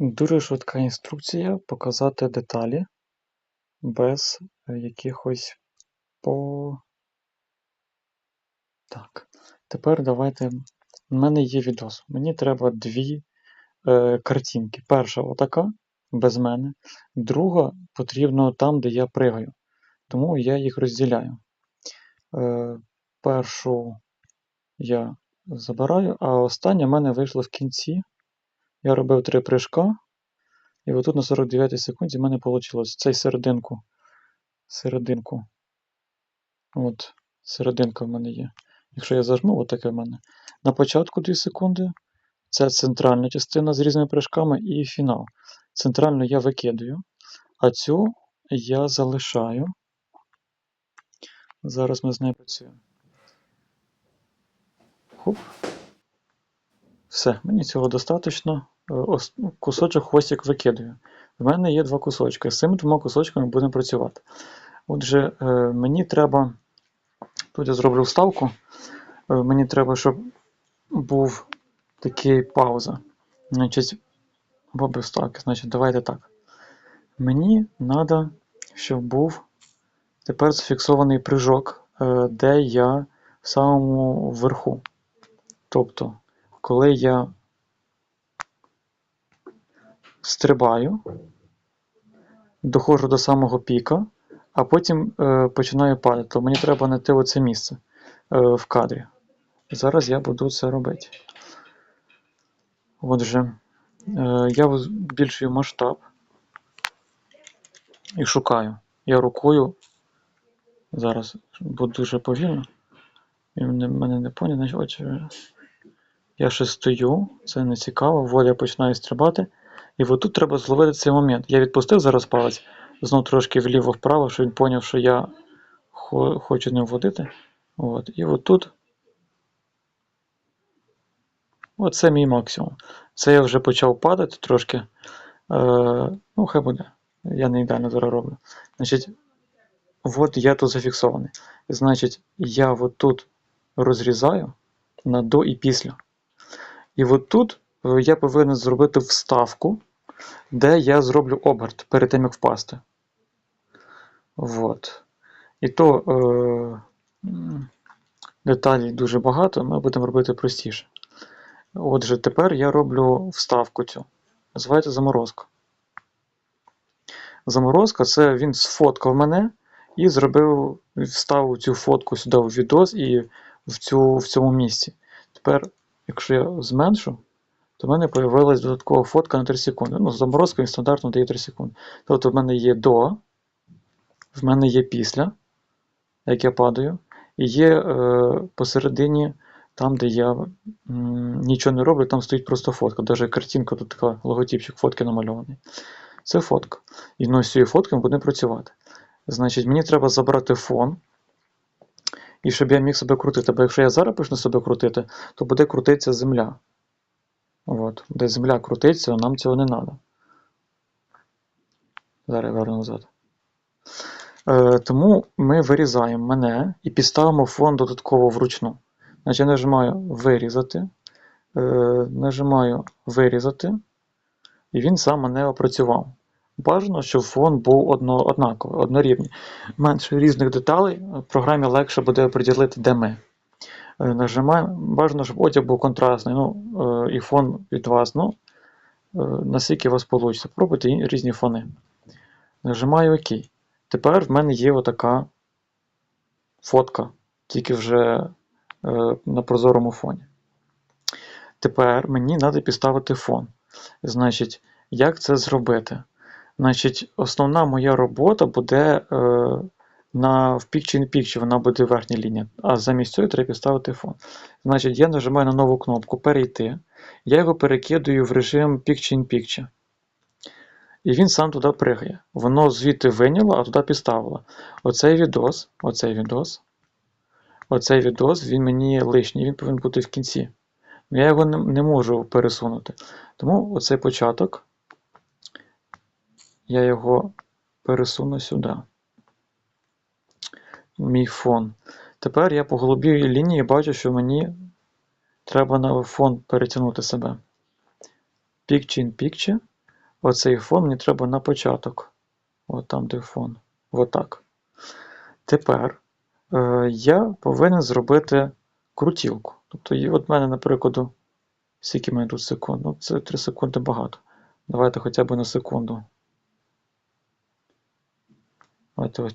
Дуже швидка інструкція показати деталі без е, якихось по. Так. Тепер давайте. У мене є відос. Мені треба дві е, картинки. Перша отака, без мене. Друга потрібно там, де я пригаю. Тому я їх розділяю. Е, першу я забираю, а остання в мене вийшла в кінці. Я робив три прыжка. І отут на 49 секунді в мене вийшло цей серединку. Серединку. От, серединка в мене є. Якщо я зажму, от таке в мене. На початку 2 секунди. Це центральна частина з різними прыжками і фінал. Центральну я викидаю, а цю я залишаю. Зараз ми з нею працюємо. Хоп. Все, мені цього достатньо. Е, ну, Кусочок хвостик викидаю. В мене є два кусочки. З цими двома кусочками будемо працювати. Отже, е, мені треба. Тут я зроблю вставку. Е, Мені треба, щоб був такий пауза. Значить, або вставки. Значить, давайте так. Мені треба, щоб був тепер зафіксований прыжок, де я в самому верху. Тобто, коли я стрибаю, доходжу до самого піка, а потім е, починаю падати. То мені треба знайти оце місце е, в кадрі. Зараз я буду це робити. Отже, е, я збільшую масштаб і шукаю. Я рукою. Зараз буду дуже повільно. І мене, не поняв, значить, отже, я ще стою, це не цікаво, воля починає стрибати. І отут треба зловити цей момент. Я відпустив зараз палець, знов трошки вліво-вправо, щоб він поняв, що я хочу не вводити. От. І отут. Оце мій максимум. Це я вже почав падати трошки. Е, ну, хай буде. Я не ідеально зараз роблю. Значить, от я тут зафіксований. Значить, я от тут розрізаю на до і після. І от тут е, я повинен зробити вставку, де я зроблю оберт перед тим, як впасти. Вот. І то е, деталей дуже багато, ми будемо робити простіше. Отже, тепер я роблю вставку цю. Називається заморозка. Заморозка це він сфоткав мене і зробив, вставив цю фотку сюди в відос і в, цю, в цьому місці. Тепер, якщо я зменшу, то в мене з'явилась додаткова фотка на 3 секунди. Ну, заморозка він стандартно дає 3 секунди. Тобто в мене є до, в мене є після, як я падаю, і є е, посередині, там, де я м, нічого не роблю, там стоїть просто фотка. Навіть картинка, тут така логотипчик фотки намальований. Це фотка. І ну, з цією фоткою ми будемо працювати. Значить, мені треба забрати фон. І щоб я міг себе крутити. Бо якщо я зараз почну себе крутити, то буде крутитися земля. От. Де земля крутиться, нам цього не треба. Зараз я верну назад. Е, тому ми вирізаємо мене і підставимо фон додатково вручну. Значить, я нажимаю вирізати. Е, нажимаю вирізати. І він сам мене опрацював. Бажано, щоб фон був одно, однаковий, однорівний. Менше різних деталей, е, програмі легше буде приділити, де ми. Е, Нажимаємо. Бажано, щоб одяг був контрастний, ну, е, і фон від вас. Ну, наскільки у вас вийде. Пробуйте різні фони. Нажимаю ОК. Тепер в мене є отака фотка, тільки вже на прозорому фоні. Тепер мені треба підставити фон. Значить, як це зробити? Значить, основна моя робота буде е, на, в Picture-in-Picture, вона буде верхня лінія, а замість цього треба підставити фон. Значить, я нажимаю на нову кнопку Перейти. Я його перекидаю в режим Picture-in-Picture. І він сам туди пригає. Воно звідти виняло, а туди підставило. Оцей відос, оцей відос, оцей відос, він мені лишній, він повинен бути в кінці. Я його не, не можу пересунути. Тому оцей початок я його пересуну сюди. Мій фон. Тепер я по голубій лінії бачу, що мені треба на фон перетягнути себе. Picture in Picture. оцей фон мені треба на початок. От там, де фон. Отак. Тепер е, я повинен зробити крутілку. Тобто, от мене, наприклад, скільки мене тут секунд? Ну, це 3 секунди багато. Давайте хоча б на секунду. Давайте ось.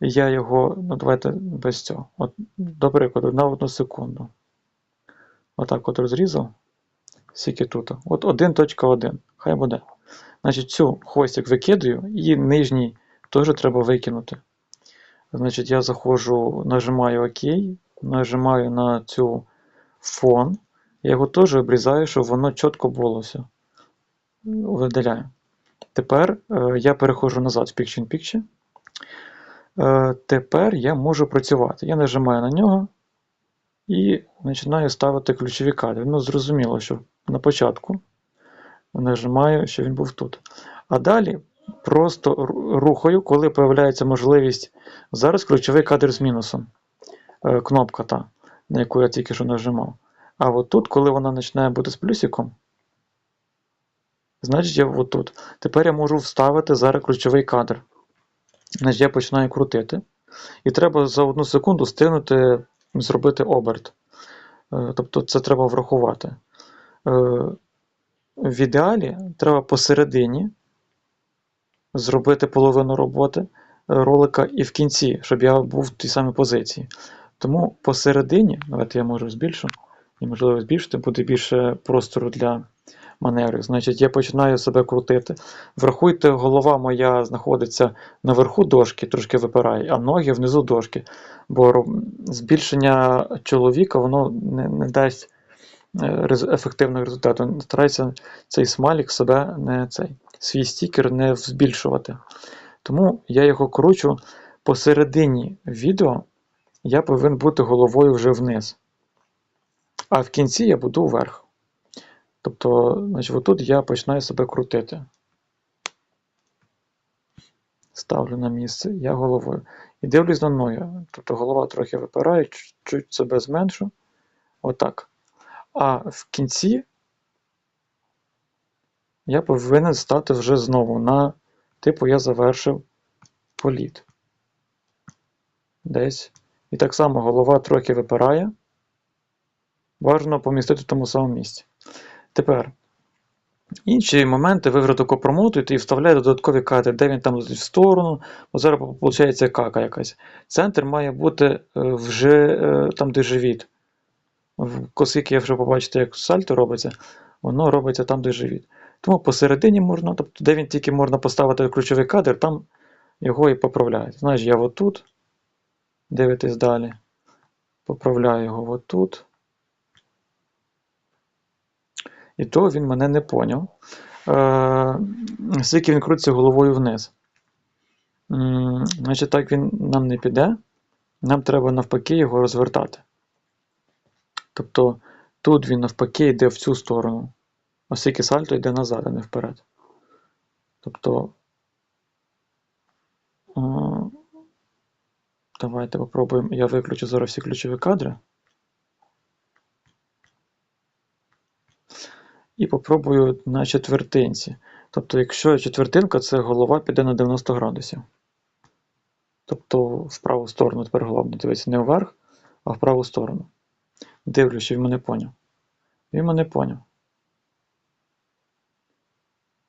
Я його, ну давайте без цього. От, До прикладу, на одну секунду. Отак от розрізав. Скільки тут? От 1.1. Хай буде. Значить, цю хвостик викидаю і нижній теж треба викинути. Значить, я заходжу, нажимаю ОК, нажимаю на цю фон. Я його теж обрізаю, щоб воно чітко було все. Видаляю. Тепер е, я переходжу назад в Picture in Picture. Е, тепер я можу працювати. Я нажимаю на нього і починаю ставити ключові кадри. Ну, зрозуміло, що на початку нажимаю, що він був тут. А далі просто рухаю, коли появляється можливість. Зараз ключовий кадр з мінусом. Е, Кнопка та, на яку я тільки що нажимав. А от тут, коли вона починає бути з плюсиком, значить я отут. Тепер я можу вставити зараз ключовий кадр. Значить, я починаю крутити. І треба за одну секунду встигнути зробити оберт. Е, Тобто це треба врахувати. Е, В ідеалі треба посередині зробити половину роботи е, ролика і в кінці, щоб я був в тій самій позиції. Тому посередині, давайте я можу збільшу, і можливо збільшити, буде більше простору для маневрів. Значить, я починаю себе крутити. Врахуйте, голова моя знаходиться наверху дошки, трошки випирає, а ноги внизу дошки. Бо збільшення чоловіка воно не, не дасть е, ефективного результату. Старайся цей смайлік себе не цей, свій стікер не збільшувати. Тому я його кручу посередині відео, я повинен бути головою вже вниз. А в кінці я буду вверх. Тобто, значить, отут я починаю себе крутити. Ставлю на місце, я головою. І дивлюсь на ноги. Тобто голова трохи випирає, чуть- себе зменшу. Отак. А в кінці я повинен стати вже знову на типу я завершив політ. Десь. І так само голова трохи випирає. Бажано помістити в тому самому місці. Тепер. Інші моменти ви вже промотуєте і вставляєте додаткові кадри, де він там в сторону, бо зараз виходить кака якась. Центр має бути е, вже е, там, де живіт. Оскільки я вже побачите, як сальто робиться, воно робиться там, де живіт. Тому посередині можна, тобто, де він тільки можна поставити ключовий кадр, там його і поправляють. Знаєш, я отут, дивитесь далі, поправляю його отут. І то він мене не поняв. Е, скільки він крутиться головою вниз. Значить, так він нам не піде. Нам треба навпаки його розвертати. Тобто тут він навпаки йде в цю сторону, оскільки сальто йде назад, а не вперед. Тобто. е, Давайте попробуємо. Я виключу зараз всі ключові кадри. І попробую на четвертинці. Тобто, якщо четвертинка, це голова піде на 90 градусів. Тобто в праву сторону тепер голова буде дивитися не вверх, а в праву сторону. Дивлюсь, що він мене поняв. Він мене поняв.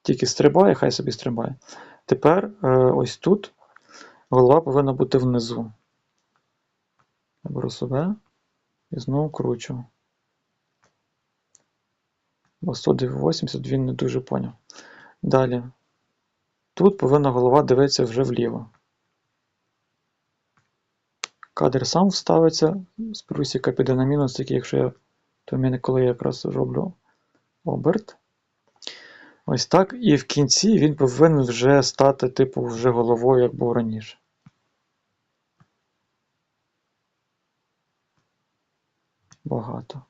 Тільки стрибає, хай собі стрибає. Тепер е, ось тут голова повинна бути внизу. Я беру себе і знову кручу. Бо 180 він не дуже поняв. Далі. Тут повинна голова дивитися вже вліво. Кадр сам вставиться, з плюсика піде на мінус, тільки якщо я, то в мене коли я якраз роблю оберт. Ось так. І в кінці він повинен вже стати, типу, вже головою, як був раніше. Багато.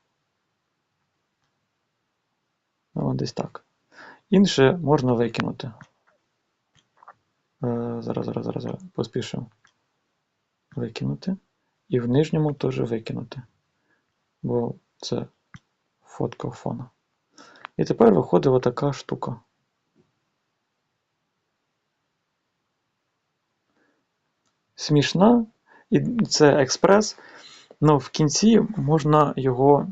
О, десь так. Інше можна викинути. Е, зараз, зараз, зараз, зараз. Викинути. І в нижньому теж викинути. Бо це фотка фона. І тепер виходить отака штука. Смішна, і це експрес, але в кінці можна його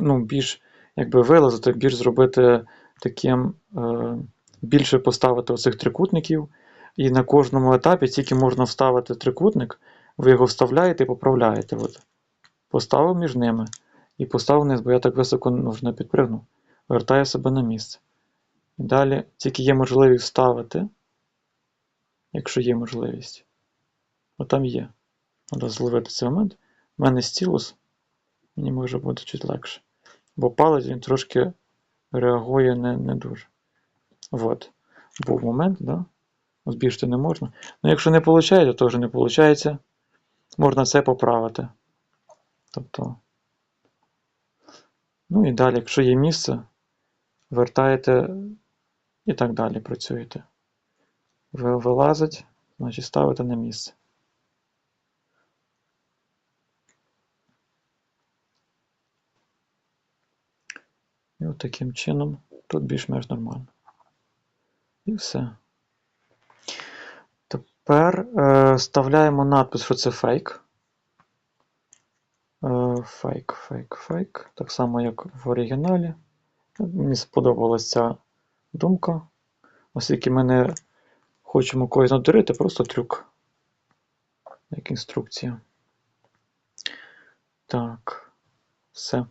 ну, більш якби вилазити, більш зробити таким, е, більше поставити оцих трикутників. І на кожному етапі тільки можна вставити трикутник, ви його вставляєте і поправляєте. От. Поставив між ними і поставив вниз, бо я так високо ну, ж не підпригну. Вертаю себе на місце. І далі тільки є можливість вставити, якщо є можливість. От там є. Треба зловити цей момент. У мене стілус, мені може бути чуть легше. Бо палець він трошки реагує не, не дуже. От. Був момент, да? Збільшити не можна. Ну, якщо не виходить, то вже не виходить. Можна це поправити. Тобто. Ну і далі, якщо є місце, вертаєте і так далі працюєте. Ви- Вилазить, значить ставите на місце. І от таким чином тут більш-менш нормально. І все. Тепер е, вставляємо надпис, що це фейк. Е, фейк, фейк, фейк. Так само, як в оригіналі. Мені сподобалася ця думка. Оскільки ми не хочемо когось надурити, просто трюк. Як інструкція. Так. Все.